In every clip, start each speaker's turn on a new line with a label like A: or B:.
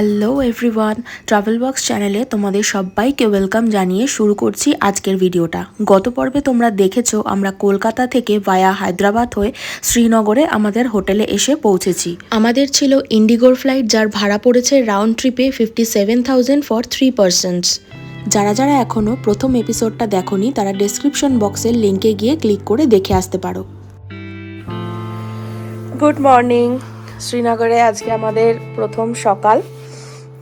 A: Hello everyone travel box চ্যানেলে তোমাদের সবাইকে ওয়েলকাম জানিয়ে শুরু করছি আজকের ভিডিওটা গত পর্বে তোমরা দেখেছ, আমরা কলকাতা থেকে ভায়া হায়দ্রাবাদ হয়ে শ্রীনগরে আমাদের হোটেলে এসে পৌঁছেছি। আমাদের ছিল ইন্ডিগোর ফ্লাইট যার ভাড়া পড়েছে রাউন্ড ট্রিপে fifty seven thousand for three persons যারা যারা এখনও প্রথম এপিসোডটা দেখোনি, তারা ডেসক্রিপশন বক্সের লিঙ্কে গিয়ে ক্লিক করে দেখে আসতে পারো। গুড মর্নিং শ্রীনগরে আজকে আমাদের প্রথম সকাল।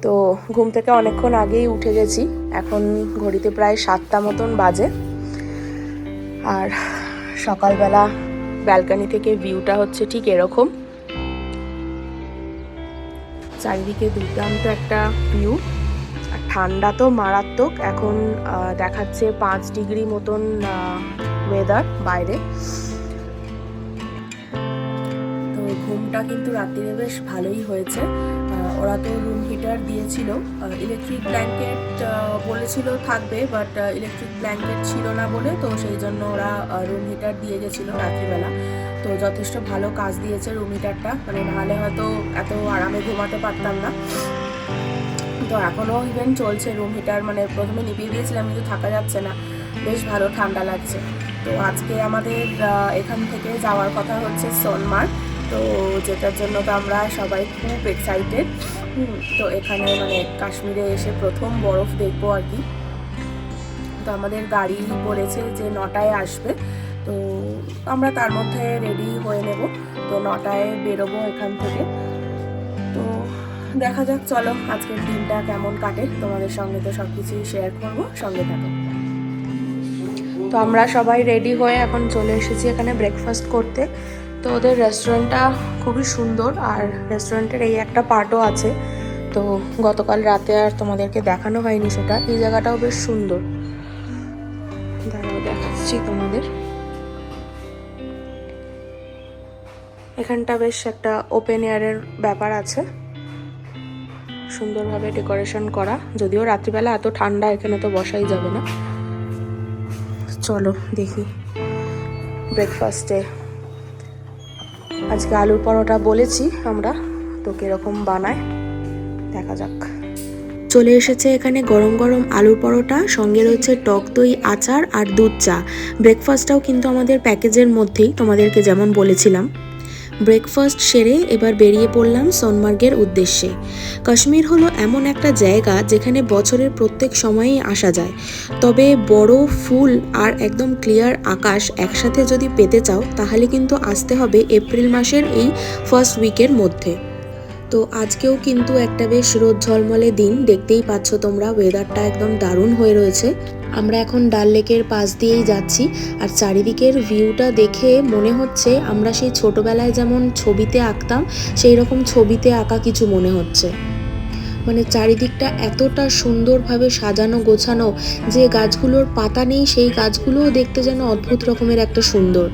A: তো ঘুম থেকে অনেকক্ষণ আগেই উঠে গেছি। এখন ঘড়িতে প্রায় সাতটা মতন বাজে। আর সকালবেলা ব্যালকানি থেকে ভিউটা হচ্ছে ঠিক এরকম। চারিদিকে দুর্দান্ত একটা ভিউ। আর ঠান্ডা তো মারাত্মক। এখন দেখাচ্ছে পাঁচ ডিগ্রি মতন ওয়েদার বাইরে। ঘুমটা কিন্তু রাত্রিরে বেশ ভালোই হয়েছে। ওরা তো রুম হিটার দিয়েছিল। ইলেকট্রিক ব্ল্যাঙ্কেট বলেছিল থাকবে বাট ইলেকট্রিক ব্ল্যাঙ্কেট ছিল না বলে, তো সেই জন্য ওরা রুম হিটার দিয়ে গেছিল রাত্রিবেলা। তো যথেষ্ট ভালো কাজ দিয়েছে রুম হিটারটা মানে নাহলে হয়তো এত আরামে ঘুমাতে পারতাম না। তো এখনও ইভেন চলছে রুম হিটার মানে প্রথমে নিভিয়ে দিয়েছিলাম, কিন্তু থাকা যাচ্ছে না। বেশ ভালো ঠান্ডা লাগছে। তো আজকে আমাদের এখান থেকে যাওয়ার কথা হচ্ছে সোনমার্গ। তো যেটার জন্য তো আমরা সবাই খুব এক্সাইটেড তো এখানে মানে কাশ্মীরে এসে প্রথম বরফ দেখব আর কি। তো আমাদের গাড়ি বলেছে যে নটায় আসবে। তো আমরা তার মধ্যে রেডি হয়ে নেব। তো নটায় বেরোবো এখান থেকে। তো দেখা যাক, চলো আজকের দিনটা কেমন কাটে। তোমাদের সঙ্গে তো সব কিছুই শেয়ার করব। সঙ্গে থাকো। তো আমরা সবাই রেডি হয়ে এখন চলে এসেছি এখানে ব্রেকফাস্ট করতে। তো ওদের রেস্টুরেন্টটা খুবই সুন্দর আর রেস্টুরেন্টের এই একটা পার্টও আছে। তো গতকাল রাতে আর তোমাদেরকে দেখানো হয়নি সেটা। এই জায়গাটাও বেশ সুন্দর। দেখাচ্ছি তোমাদের। এখানটা বেশ একটা ওপেন এয়ারের ব্যাপার আছে। সুন্দরভাবে ডেকোরেশন করা। যদিও রাত্রিবেলা এত ঠান্ডা, এখানে তো বসাই যাবে না। চলো দেখি। ব্রেকফাস্টে আজকে আলুর পরোটা বলেছি আমরা, তো কীরকম বানায়, দেখা যাক। চলে এসেছে এখানে গরম গরম আলুর পরোটা, সঙ্গে রয়েছে টক দই, আচার আর দুধ চা। ব্রেকফাস্টটাও কিন্তু আমাদের প্যাকেজের মধ্যেই তোমাদেরকে যেমন বলেছিলাম। ব্রেকফাস্ট সেরে এবার বেরিয়ে পড়লাম সোনমার্গের উদ্দেশ্যে। কাশ্মীর হলো এমন একটা জায়গা যেখানে বছরের প্রত্যেক সময়েই আসা যায়। তবে বড় ফুল আর একদম ক্লিয়ার আকাশ একসাথে যদি পেতে চাও, তাহলে কিন্তু আসতে হবে এপ্রিল মাসের এই ফার্স্ট উইকের মধ্যে। তো আজকেও কিন্তু একটা বেশ রোদ ঝলমলে দিন। দেখতেই পাচ্ছ তোমরা ওয়েদারটা একদম দারুণ হয়ে রয়েছে। আমরা এখন ডাল লেকের পাশ দিয়েই যাচ্ছি আর চারিদিকের ভিউটা দেখে মনে হচ্ছে আমরা সেই ছোটবেলায় যেমন ছবিতে আঁকতাম, সেই রকম ছবিতে আঁকা কিছু মনে হচ্ছে। মানে চারিদিকটা এতটা সুন্দরভাবে সাজানো, গোছানো যে গাছগুলোর পাতা নেই, সেই গাছগুলোও দেখতে যেন অদ্ভুত রকমের একটা সুন্দর।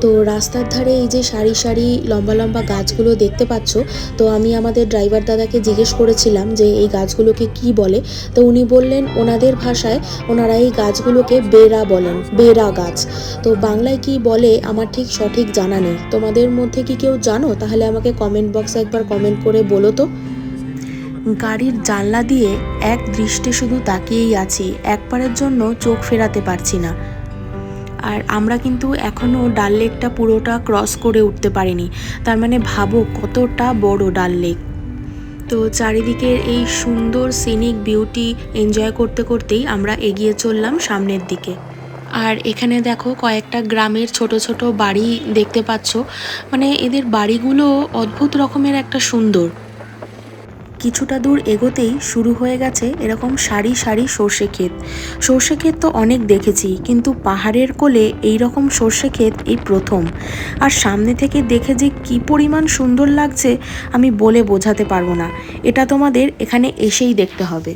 A: তো রাস্তার ধারে এই যে সারি সারি লম্বা লম্বা গাছগুলো দেখতে পাচ্ছ, তো আমি আমাদের ড্রাইভার দাদাকে জিজ্ঞেস করেছিলাম যে এই গাছগুলোকে কি বলে? তো উনি বললেন, ওনাদের ভাষায় ওনারা এই গাছগুলোকে বেরা বলেন বেরা গাছ। তো বাংলায় কি বলে আমার ঠিক সঠিক জানা নেই। তোমাদের মধ্যে কি কেউ জানো? তাহলে আমাকে কমেন্ট বক্সে একবার কমেন্ট করে বলো তো। গাড়ির জানলা দিয়ে এক দৃষ্টি শুধু তাকিয়েই আছি, একবারের জন্য চোখ ফেরাতে পারছি না। আর আমরা কিন্তু এখনও ডাল লেকটা পুরোটা ক্রস করে উঠতে পারিনি। তার মানে ভাবো কতটা বড় ডাল লেক। তো চারিদিকের এই সুন্দর সিনিক বিউটি এনজয় করতে করতেই আমরা এগিয়ে চললাম সামনের দিকে। আর এখানে দেখো কয়েকটা গ্রামের ছোট ছোট বাড়ি দেখতে পাচ্ছ। মানে এদের বাড়িগুলো অদ্ভুত রকমের একটা সুন্দর। কিছুটা দূর এগোতেই শুরু হয়ে গেছে এরকম সারি সারি সর্ষে ক্ষেত। সর্ষে ক্ষেত তো অনেক দেখেছি, কিন্তু পাহাড়ের কোলে এই রকম সর্ষে ক্ষেত এই প্রথম। আর সামনে থেকে দেখে যে কি পরিমাণ সুন্দর লাগছে, আমি বলে বোঝাতে পারব না। এটা তোমাদের এখানে এসেই দেখতে হবে।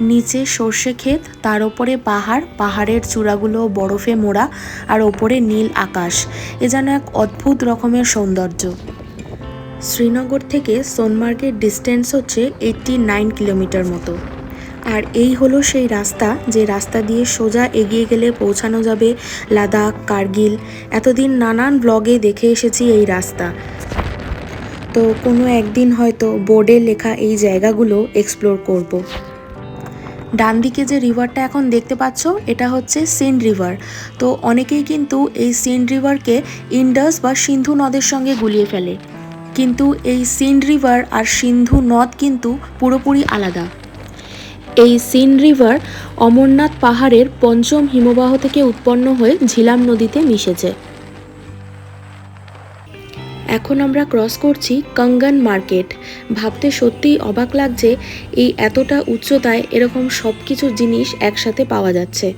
A: নিচে সর্ষে ক্ষেত, তার ওপরে পাহাড়, পাহাড়ের চূড়াগুলো বরফে মোড়া, আর ওপরে নীল আকাশ। এ যেন এক অদ্ভুত রকমের সৌন্দর্য। শ্রীনগর থেকে সোনমার্গের ডিস্টেন্স হচ্ছে এইটটি নাইন কিলোমিটার মতো। আর এই হলো সেই রাস্তা, যে রাস্তা দিয়ে সোজা এগিয়ে গেলে পৌঁছানো যাবে লাদাখ, কার্গিল। এতদিন নানান ব্লগে দেখে এসেছি এই রাস্তা। তো কোনো একদিন হয়তো বোর্ডে লেখা এই জায়গাগুলো এক্সপ্লোর করব। ডান দিকে যে রিভারটা এখন দেখতে পাচ্ছ, এটা হচ্ছে সেন্ট রিভার তো অনেকেই কিন্তু এই সেন্ট রিভারকে ইন্ডাস বা সিন্ধু নদের সঙ্গে গুলিয়ে ফেলে। কিন্তু এই সিন রিভার আর সিন্ধু নদ কিন্তু পুরোপুরি আলাদা। এই সিন রিভার অমরনাথ পাহাড়ের পঞ্চম হিমবাহ থেকে উৎপন্ন হয়ে ঝিলাম নদীতে মিশেছে। এখন আমরা ক্রস করছি কঙ্গন মার্কেট। ভাবতে সত্যিই অবাক লাগছে এই এতটা উচ্চতায় এরকম সব কিছু জিনিস একসাথে পাওয়া যাচ্ছে।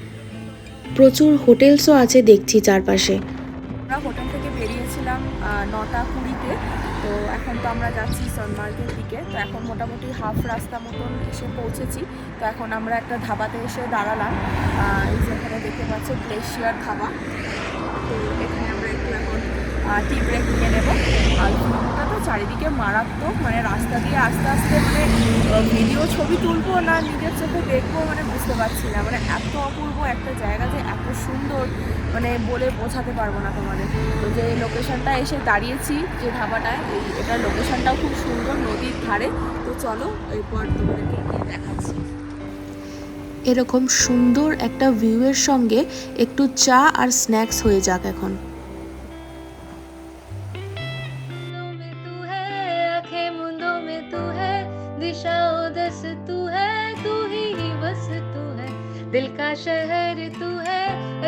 A: প্রচুর হোটেলসও আছে দেখছি চারপাশে।
B: হোটেল থেকে বেরিয়েছিলাম আহ, নটা কুড়িতে তো আমরা যাচ্ছি সনমার্গের দিকে। তো এখন মোটামুটি হাফ রাস্তা মতন এসে পৌঁছেছি। তো এখন আমরা একটা ধাবাতে এসে দাঁড়ালাম। এই যে এখানে দেখতে পাচ্ছ গ্লেশিয়ার ধাবা। তো এখানে আমরা একটু এখন টি ব্রেক নিয়ে নেব। আর ভিউটা তো চারিদিকে মারাত্মক। মানে রাস্তা দিয়ে আস্তে আস্তে মানে ভিডিও ছবি তুলবো না নিজের চোখে দেখব মানে বুঝতে পারছি না। মানে এত অপূর্ব একটা জায়গা যে এত সুন্দর। মানে বলে বোঝাতে পারবো না তোমাদের তো যে লোকেশনটা এসে দাঁড়িয়েছি যে ধাবাটায় এই এটার লোকেশনটাও খুব সুন্দর নদীর ধারে তো চলো এরপর তোমাদেরকে গিয়ে দেখাচ্ছি
A: এরকম সুন্দর একটা ভিউয়ের সঙ্গে একটু চা আর স্ন্যাক্স হয়ে যাক এখন
C: आँखों में तू है आंखें मुंदों में तू है दिशाओं दस तू है तू ही बस तू है दिल का शहर तू है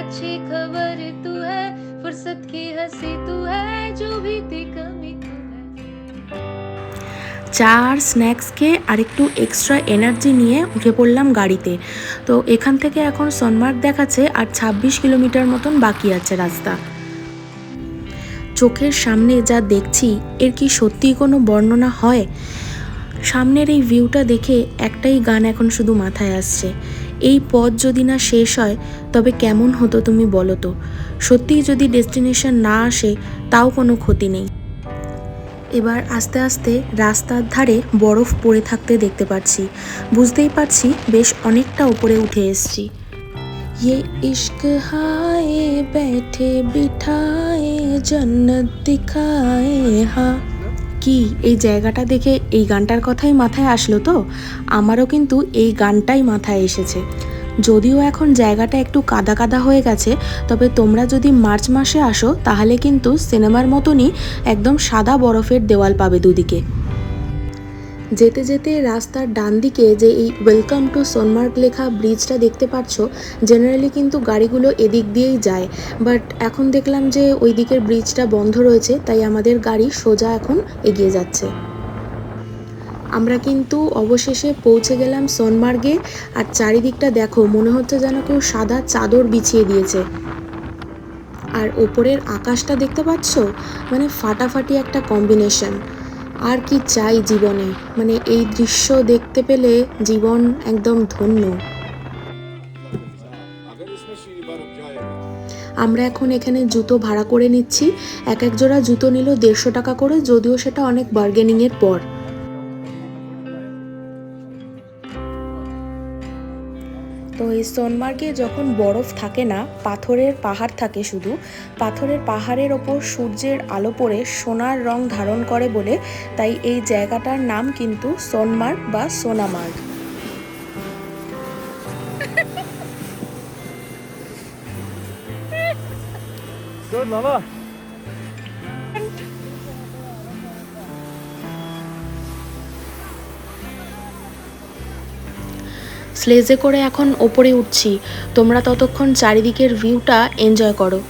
C: अच्छी खबर तू है फुर्सत की हंसी तू है जो भी थी कमी तू है
A: চা আর স্ন্যাক্স খেয়ে আর একটু এক্সট্রা এনার্জি নিয়ে উঠে পড়লাম গাড়িতে তো এখান থেকে এখন সনমার্গ দেখাচ্ছে আর ২৬ কিলোমিটার মতন বাকি আছে রাস্তা চোখের সামনে যা দেখছি এর কি সত্যিই কোনো বর্ণনা হয় সামনের এই ভিউটা দেখে একটাই গান এখন শুধু মাথায় আসছে এই পথ যদি না শেষ হয় তবে কেমন হতো তুমি বলো তো সত্যিই যদি ডেস্টিনেশন না আসে তাও কোনো ক্ষতি নেই এবার আস্তে আস্তে রাস্তার ধারে বরফ পড়ে থাকতে দেখতে পাচ্ছি বুঝতেই পারছি বেশ অনেকটা উপরে উঠে এসছি ये इश्क हाय बैठे बिठाए जन्नत दिखाए হা কি এই জায়গাটা দেখে এই গানটার কথাই মাথায় আসলো তো? আমারও কিন্তু এই গানটাই মাথায় এসেছে। যদিও এখন জায়গাটা একটু কাদা কাদা হয়ে গেছে, তবে তোমরা যদি মার্চ মাসে আসো, তাহলে কিন্তু সিনেমার মতনই একদম সাদা বরফের দেওয়াল পাবে দুদিকে। যেতে যেতে রাস্তার ডান দিকে যে এই ওয়েলকাম টু সোনমার্গ লেখা ব্রিজটা দেখতে পাচ্ছ জেনারেলি কিন্তু গাড়িগুলো এদিক দিয়েই যায়। বাট এখন দেখলাম যে ওই দিকের ব্রিজটা বন্ধ রয়েছে, তাই আমাদের গাড়ি সোজা এখন এগিয়ে যাচ্ছে। আমরা কিন্তু অবশেষে পৌঁছে গেলাম সোনমার্গে আর চারিদিকটা দেখো, মনে হচ্ছে যেন কেউ সাদা চাদর বিছিয়ে দিয়েছে। আর ওপরের আকাশটা দেখতে পাচ্ছ? মানে ফাটাফাটি একটা কম্বিনেশন আর কি চাই জীবনে? মানে এই দৃশ্য দেখতে পেলে জীবন একদম ধন্য। আমরা এখন এখানে জুতো ভাড়া করে নিচ্ছি। এক এক জোড়া জুতো নিল দেড়শো টাকা করে, যদিও সেটা অনেক বার্গেনিংয়ের পর। সোনমার্গে যখন বরফ থাকে না, পাথরের পাহাড় থাকে শুধু, পাথরের পাহাড়ের ওপর সূর্যের আলো পড়ে সোনার রং ধারণ করে বলে, তাই এই জায়গাটার নাম কিন্তু সোনমার্গ বা সোনামার্গ
D: Good Lala.
A: স্লেজে করে এখন ওপরে উঠছি। তোমরা ততক্ষণ চারিদিকের ভিউটা এনজয় করো।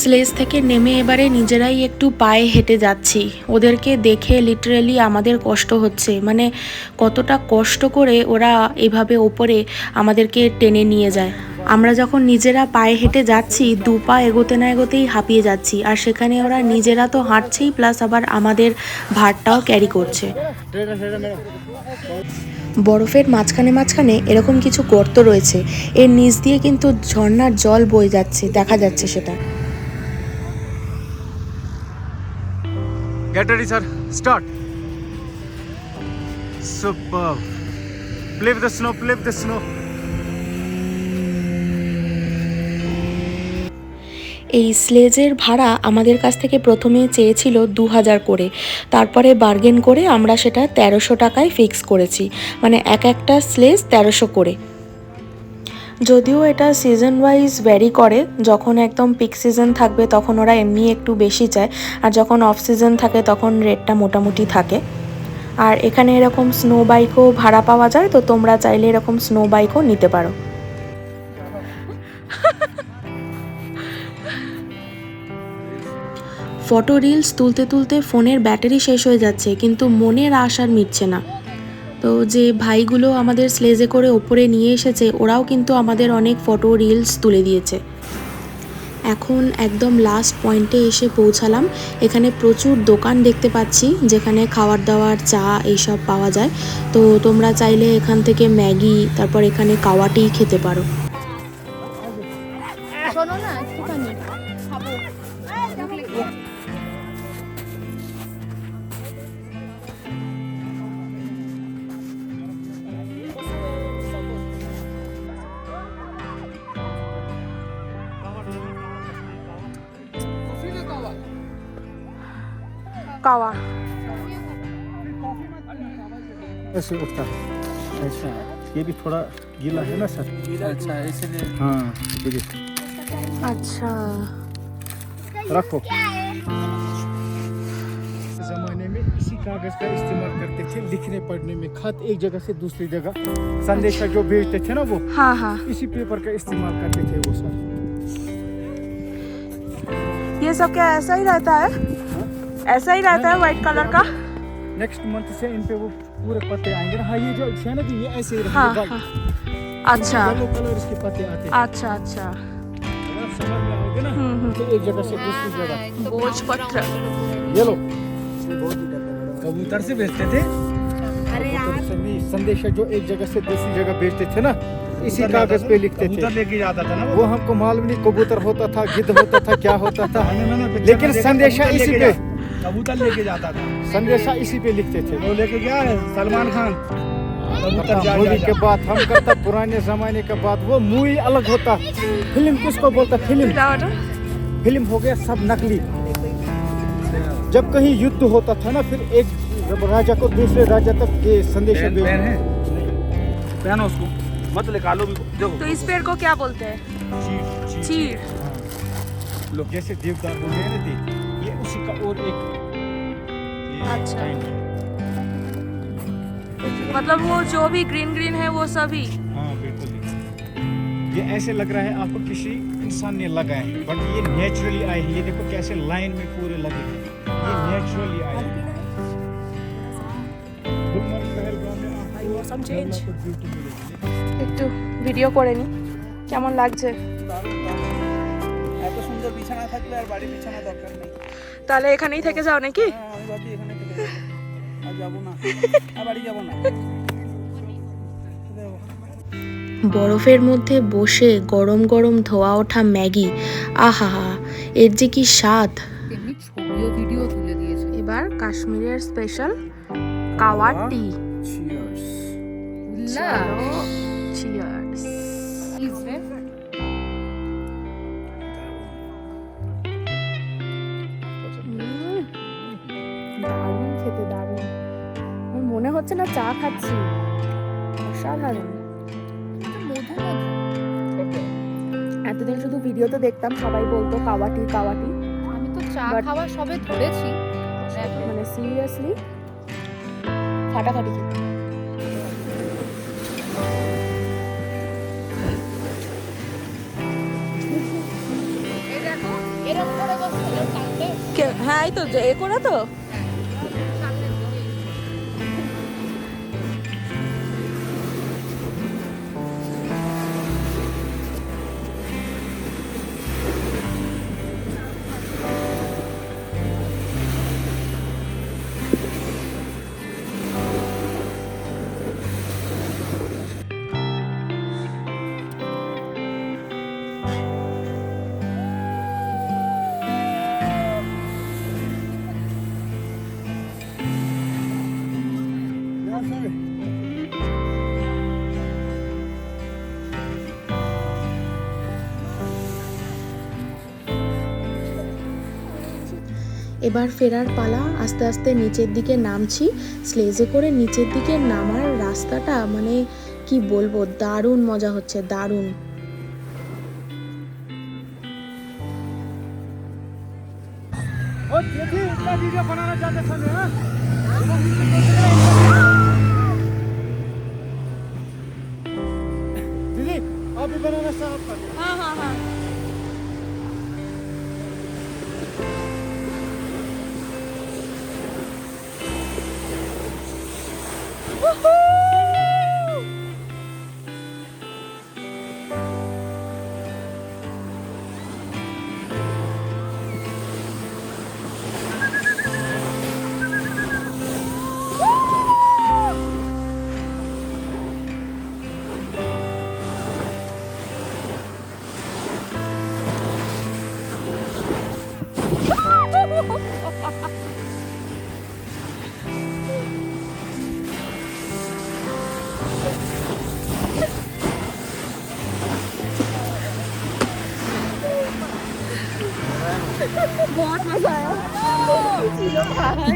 A: স্লেজ থেকে নেমে এবারে নিজেরাই একটু পায়ে হেঁটে যাচ্ছি। ওদেরকে দেখে লিটারেলি আমাদের কষ্ট হচ্ছে। মানে কতটা কষ্ট করে ওরা এভাবে ওপরে আমাদেরকে টেনে নিয়ে যায়। আমরা যখন নিজেরা পায়ে হেঁটে যাচ্ছি, দু পা এগোতে না এগোতেই হাঁপিয়ে যাচ্ছি। আর সেখানে ওরা নিজেরা তো হাঁটছেই প্লাস আবার আমাদের ভারটাও ক্যারি করছে। বরফের মাঝখানে মাঝখানে এরকম কিছু গর্ত রয়েছে। এর নিচ দিয়ে কিন্তু ঝর্ণার জল বয়ে যাচ্ছে, দেখা যাচ্ছে সেটা।
D: Get ready, sir. Start. Superb. Play with the snow. Play with the snow.
A: এই স্লেজের ভাড়া আমাদের কাছ থেকে প্রথমে চেয়েছিল দু হাজার করে তারপরে বার্গেন করে আমরা সেটা তেরোশো টাকায় ফিক্স করেছি মানে এক একটা স্লেজ তেরোশো করে যদিও এটা সিজন ওয়াইজ ভ্যারি করে, যখন একদম পিক সিজন থাকবে তখন ওরা এমনি একটু বেশি চায়, আর যখন অফ সিজন থাকে তখন রেটটা মোটামুটি থাকে। আর এখানে এরকম স্নো বাইকও ভাড়া পাওয়া যায়, তো তোমরা চাইলে এরকম স্নো বাইকও নিতে পারো। ফটো রিলস তুলতে তুলতে ফোনের ব্যাটারি শেষ হয়ে যাচ্ছে, কিন্তু মনের আশ আর মিটছে না। তো যে ভাইগুলো আমাদের স্লেজে করে ওপরে নিয়ে এসেছে, ওরাও কিন্তু আমাদের অনেক ফটো রিলস তুলে দিয়েছে। এখন একদম লাস্ট পয়েন্টে এসে পৌঁছালাম। এখানে প্রচুর দোকান দেখতে পাচ্ছি, যেখানে খাওয়ার দাওয়ার, চা এইসব পাওয়া যায়। তো তোমরা চাইলে এখান থেকে ম্যাগি, তারপর এখানে কাওয়াটি খেতে পারো।
B: कावा
D: ऐसे उठता है। अच्छा ये भी थोड़ा गीला है ना सर?
E: अच्छा इसलिए।
D: हाँ देखिए
A: अच्छा।
D: रखो। जमाने में इसी कागज़ का इस्तेमाल करते थे लिखने पढ़ने में। खत एक जगह से दूसरी जगह। संदेश का जो भेजते थे ना वो
B: हाँ हाँ।
D: इसी पेपर का इस्तेमाल करते थे वो सर।
B: ये सब क्या ऐसा ही रहता है? ऐसा ही रहता है व्हाइट कलर का।
D: नेक्स्ट मंथ से इन पे वो पूरे पत्ते आएँगे ना। हाँ ये जो है ना ये ऐसे ही
B: हाँ हाँ। अच्छा।
D: येलो कलर इसके पत्ते आते हैं।
B: अच्छा अच्छा।
D: समझ में आओगे ना?
B: हम्म हम्म।
D: तो एक जगह से दूसरी जगह।
B: बोझ पत्र
D: ये लो कबूतर से भेजते थे? अरे संदेशा जो एक जगह से दूसरी जगह भेजते थे ना इसी कागज़ पे लिखते थे।
E: लेके जाता था ना
D: वो? हमको मालूम नहीं कबूतर होता था गिद्ध होता था क्या होता था। लेकिन संदेशा इसी पे।
E: कबूतर लेके जाता था।
D: संदेशा इसी पे लिखते थे।
E: वो लेके गया है सलमान खान। कबूतर
D: मूवी के बाद हम करता पुराने जमाने के बाद वो मूवी अलग होता। फ़िल्म किसको बोलता? फ़िल्म। फ़िल्म हो गया सब नकली। जब कहीं युद्ध होता था ना फिर एक राजा को दूसरे राजा तक के संदेश
E: पेन पेन है। पहनो उसको। मत निकालो
B: तो इस पेड़ को क्या बोलते हैं? चीड़
D: लो जैसे देवदार बोल रहे हैं ना उसी का और एक ये
B: अच्छा।
D: kind है।
B: मतलब वो जो भी ग्रीन ग्रीन है वो सभी
D: हाँ बिल्कुल ये ऐसे लग रहा है आपको किसी इंसान ने लगाए हैं बट ये नेचुरली आए हैं ये देखो कैसे लाइन में पूरे लगे हैं ये नेचुरली आए हैं गुलमर्ग पहलगाम में आपको
B: मौसम change।
D: developed beauty मिलेगी।
B: একটু ভিডিও করে নি কেমন লাগছে
E: এত সুন্দর বিছানা থাকলে আর বাড়ি বিছানা দরকার নেই
B: তাহলে এখানেই থেকে যাও নাকি?
E: হ্যাঁ, আমি ভাবছি এখানে থেকে যাব। আর যাব না। আর বাড়ি যাব না।
A: বরফের মধ্যে বসে গরম গরম ধোয়া ওঠা ম্যাগি। আহা এর যে কি স্বাদ।
C: তেমনি ছবিও ভিডিও তুলে দিয়েছে।
B: এবার কাশ্মীরের স্পেশাল কাওয়া টি হচ্ছে না চা খাচ্ছি। অসাধারণ। এতদিন শুধু ভিডিওতে দেখতাম সবাই বলতো কাওয়াটি কাওয়াটি
C: আমি তো চা খাওয়া সবে ধরেছি।
B: মানে সিরিয়াসলি ফাটাফাটি খেতে। হ্যাঁ এই তো এ করে তো।
A: এবার ফেরার পালা আস্তে আস্তে নিচের দিকে নামছি স্লেজে করে নিচের দিকে নামার রাস্তাটা মানে কি বলবো দারুণ মজা হচ্ছে দারুণ
D: और दीदी इतना वीडियो बनाना चाहते समय हाँ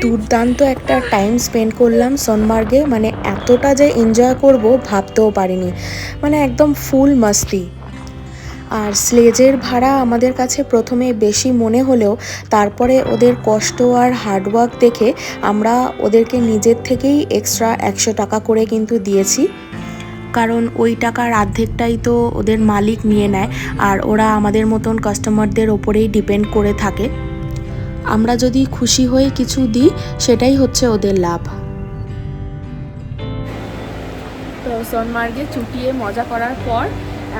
A: দুর্দান্ত একটা টাইম স্পেন্ড করলাম সোনমার্গে। মানে এতটা যে এনজয় করব ভাবতেও পারিনি। মানে একদম ফুল মাস্তি। আর স্লেজের ভাড়া আমাদের কাছে প্রথমে বেশি মনে হলেও, তারপরে ওদের কষ্ট আর হার্ডওয়ার্ক দেখে আমরা ওদেরকে নিজের থেকেই এক্সট্রা একশো টাকা করে কিন্তু দিয়েছি। কারণ ওই টাকার অর্ধেকটাই তো ওদের মালিক নিয়ে নেয়, আর ওরা আমাদের মতন কাস্টমারদের ওপরেই ডিপেন্ড করে থাকে। আমরা যদি খুশি হয়ে কিছু দিই, সেটাই হচ্ছে ওদের লাভ।
B: তো সোনমার্গে চুটিয়ে মজা করার পর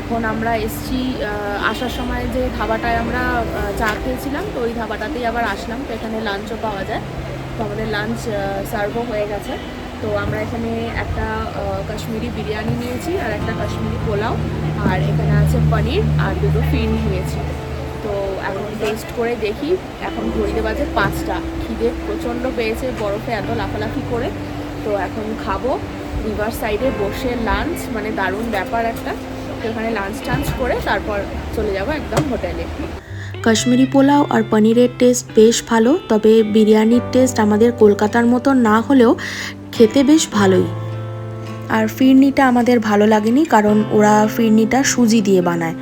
B: এখন আমরা এসছি আসার সময় যে ধাবাটায় আমরা চা খেয়েছিলাম, তো ওই ধাবাটাতেই আবার আসলাম। তো এখানে লাঞ্চও পাওয়া যায়। তো আমাদের লাঞ্চ সার্ভও হয়ে গেছে। তো আমরা এখানে একটা কাশ্মীরি বিরিয়ানি নিয়েছি আর একটা কাশ্মীরি পোলাও। আর এখানে আছে পনির আর দুটো ফিন নিয়েছি। এখন টেস্ট করে দেখি। এখন ঘড়িতে বাজে পাঁচটা। খিদে প্রচণ্ড পেয়েছে, বরফে এত লাফালাফি করে। তো এখন খাব। রিভার সাইডে বসে লাঞ্চ মানে দারুণ ব্যাপার একটা। তো এখানে লাঞ্চ টাঞ্চ করে তারপর চলে যাব একদম হোটেলে।
A: কাশ্মীরি পোলাও আর পনিরের টেস্ট বেশ ভালো, তবে বিরিয়ানির টেস্ট আমাদের কলকাতার মতো না হলেও খেতে বেশ ভালোই। আর ফিরনিটা আমাদের ভালো লাগেনি, কারণ ওরা ফিরনিটা সুজি দিয়ে বানায়।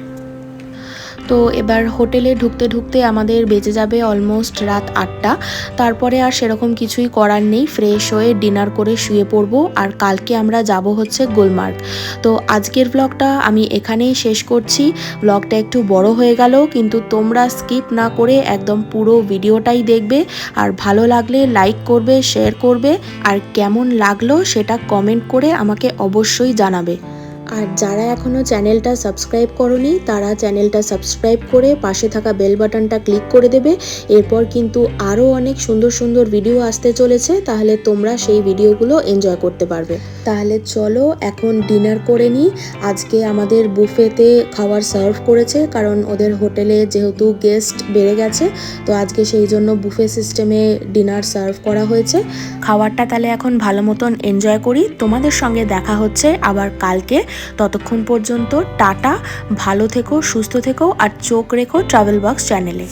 A: তো এবার হোটেলে ঢুকতে ঢুকতে আমাদের বেজে যাবে অলমোস্ট রাত আটটা। তারপরে আর সেরকম কিছুই করার নেই ফ্রেশ হয়ে ডিনার করে শুয়ে পড়ব। আর কালকে আমরা যাব হচ্ছে গুলমার্গ। তো আজকের ব্লগটা আমি এখানেই শেষ করছি। ব্লগটা একটু বড় হয়ে গেল, কিন্তু তোমরা স্কিপ না করে একদম পুরো ভিডিওটাই দেখবে। আর ভালো লাগলে লাইক করবে শেয়ার করবে। আর কেমন লাগল সেটা কমেন্ট করে আমাকে অবশ্যই জানাবে। আর যারা এখনও চ্যানেলটা সাবস্ক্রাইব করনি, তারা চ্যানেলটা সাবস্ক্রাইব করে পাশে থাকা বেল বাটনটা ক্লিক করে দেবে। এরপর কিন্তু আরও অনেক সুন্দর সুন্দর ভিডিও আসতে চলেছে, তাহলে তোমরা সেই ভিডিওগুলো এনজয় করতে পারবে। তাহলে চলো এখন ডিনার করে নিই। আজকে আমাদের বুফেতে খাবার সার্ভ করেছে, কারণ ওদের হোটেলে যেহেতু গেস্ট বেড়ে গেছে, তো আজকে সেই জন্য বুফে সিস্টেমে ডিনার সার্ভ করা হয়েছে। খাবারটা তাহলে এখন ভালো মতন এনজয় করি। তোমাদের সঙ্গে দেখা হচ্ছে আবার কালকে। ততক্ষণ পর্যন্ত টাটা ভালো থেকো সুস্থ থেকো আর চোখ রেখো ট্রাভেল বক্স চ্যানেলে